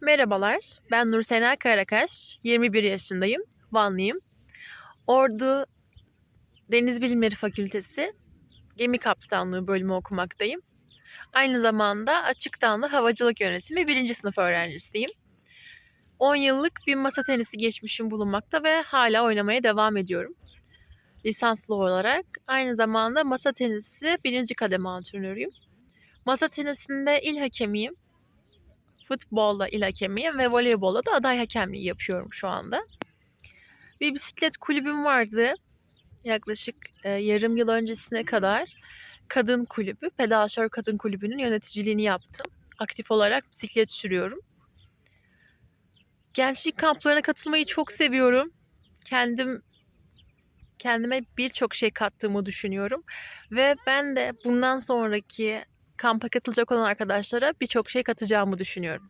Merhabalar, ben Nursena Karakaş, 21 yaşındayım, Vanlıyım. Ordu Deniz Bilimleri Fakültesi Gemi Kaptanlığı bölümü okumaktayım. Aynı zamanda Açıktanlı Havacılık Yönetimi 1. sınıf öğrencisiyim. 10 yıllık bir masa tenisi geçmişim bulunmakta ve hala oynamaya devam ediyorum. Lisanslı olarak aynı zamanda masa tenisi 1. kademe antrenörüyüm. Masa tenisinde il hakemiyim futbolla il hakemiyim ve voleybolla da aday hakemliği yapıyorum şu anda. Bir bisiklet kulübüm vardı. Yaklaşık e, yarım yıl öncesine kadar kadın kulübü, pedalşör kadın kulübünün yöneticiliğini yaptım. Aktif olarak bisiklet sürüyorum. Gençlik kamplarına katılmayı çok seviyorum. Kendim kendime birçok şey kattığımı düşünüyorum ve ben de bundan sonraki kampa katılacak olan arkadaşlara birçok şey katacağımı düşünüyorum.